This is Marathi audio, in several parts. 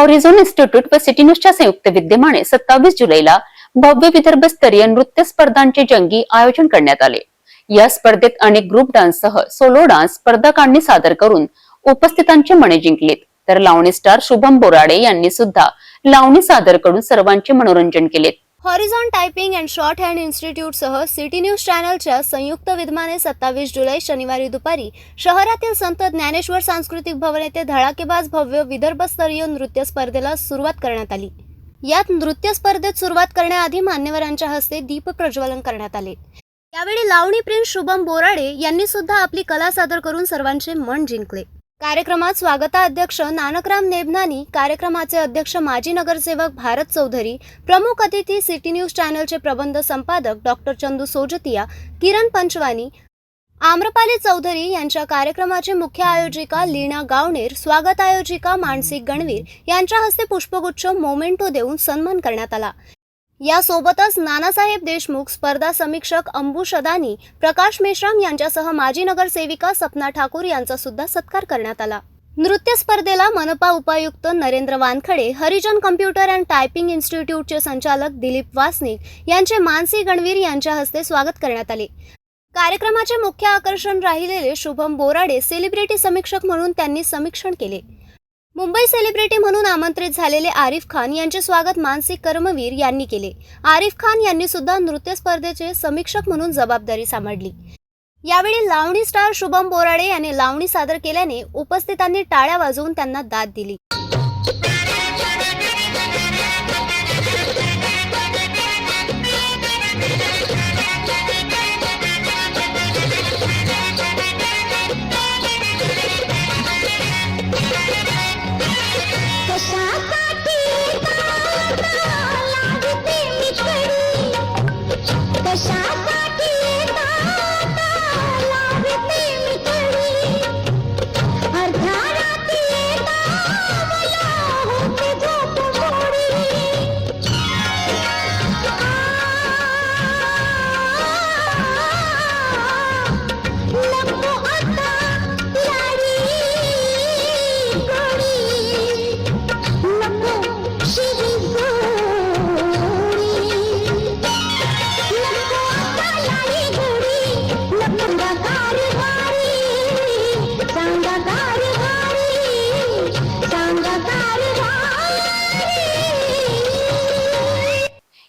हॉरिझोन इन्स्टिट्यूट व सिटी न्यूजच्या संयुक्त विद्यमाने सत्तावीस जुलैला भव्य विदर्भ स्तरीय नृत्य स्पर्धांचे जंगी आयोजन करण्यात आले. या स्पर्धेत अनेक ग्रुप डान्ससह सोलो डान्स स्पर्धकांनी सादर करून उपस्थितांचे मने जिंकलेत. तर लावणी स्टार शुभम बोराडे यांनी सुद्धा लावणी सादर करून सर्वांचे मनोरंजन केलेत. Horizon typing and short hand इन्स्टिट्यूटसह city news चॅनलच्या संयुक्त विद्यमाने सत्तावीस जुलै शनिवारी दुपारी शहरातील संत ज्ञानेश्वर सांस्कृतिक भवन येथे धडाकेबाज भव्य विदर्भस्तरीय नृत्य स्पर्धेला सुरुवात करण्यात आली. यात नृत्य स्पर्धेत सुरुवात करण्याआधी मान्यवरांच्या हस्ते दीप प्रज्वलन करण्यात आले. यावेळी लावणी प्रिन्स शुभम बोराडे यांनी सुद्धा आपली कला सादर करून सर्वांचे मन जिंकले. कार्यक्रमात स्वागताध्यक्ष नानकराम नेबनानी कार्यक्रमाचे अध्यक्ष माजी नगरसेवक भारत चौधरी प्रमुख अतिथी सिटी न्यूज चॅनलचे प्रबंध संपादक डॉक्टर चंदू सोजतिया किरण पंचवानी आम्रपाली चौधरी यांच्या कार्यक्रमाचे मुख्य आयोजिका लीना गावणेर स्वागत आयोजिका मानसी गणवीर यांच्या हस्ते पुष्पगुच्छ मोमेंटो देऊन सन्मान करण्यात आला. यासोबतच नानासाहेब देशमुख स्पर्धा समीक्षक अंबुश अदानी प्रकाश मेश्राम यांच्यासह माजी नगरसेविका सपना ठाकूर यांचा सुद्धा सत्कार करण्यात आला. नृत्य स्पर्धेला मनपा उपायुक्त Narendra Wankhade Harijan computer and typing इन्स्टिट्यूटचे संचालक दिलीप वासनिक यांचे मानसी गणवीर यांच्या हस्ते स्वागत करण्यात आले. कार्यक्रमाचे मुख्य आकर्षण राहिलेले शुभम बोराडे सेलिब्रिटी समीक्षक म्हणून त्यांनी समीक्षण केले. मुंबई सेलिब्रिटी म्हणून आमंत्रित झालेले आरिफ खान यांचे स्वागत मानसिक कर्मवीर यांनी केले. आरिफ खान यांनी सुद्धा नृत्य स्पर्धेचे समीक्षक म्हणून जबाबदारी सांभाळली. यावेळी लावणी स्टार शुभम बोराडे यांनी लावणी सादर केल्याने उपस्थितांनी टाळ्या वाजवून त्यांना दाद दिली.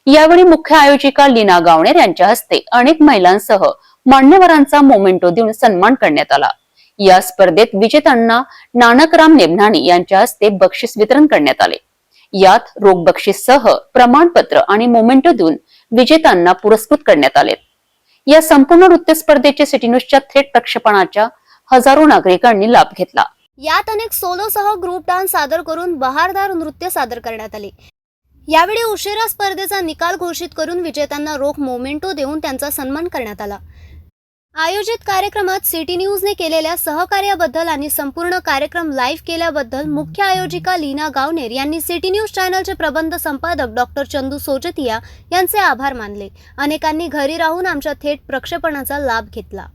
यावेळी मुख्य आयोजिका लीना गावणेर यांच्या हस्ते अनेक महिलांसह मान्यवरांचा मोमेंटो देऊन सन्मान करण्यात आला. या स्पर्धेत विजेत्यांना नानकराम नेमनानी यांच्या हस्ते बक्षीस वितरण करण्यात आले. यात रोख बक्षीस प्रमाणपत्र आणि मोमेंटो देऊन विजेत्यांना पुरस्कृत करण्यात आले. या संपूर्ण नृत्य स्पर्धेचे सिटी न्यूजच्या थेट प्रक्षेपणाच्या हजारो नागरिकांनी लाभ घेतला. यात अनेक सोलो सह ग्रुप डान्स सादर करून बहारदार नृत्य सादर करण्यात आले. यावेळी उशिरा स्पर्धेचा निकाल घोषित करून विजेत्यांना रोख मोमेंटो देऊन त्यांचा सन्मान करण्यात आला. आयोजित कार्यक्रमात सिटी न्यूजने केलेल्या सहकार्याबद्दल आणि संपूर्ण कार्यक्रम लाईव्ह केल्याबद्दल मुख्य आयोजिका लीना गावनेर यांनी सिटी न्यूज चॅनलचे प्रबंध संपादक डॉक्टर चंदू सोजतिया यांचे आभार मानले. अनेकांनी घरी राहून आमच्या थेट प्रक्षेपणाचा लाभ घेतला.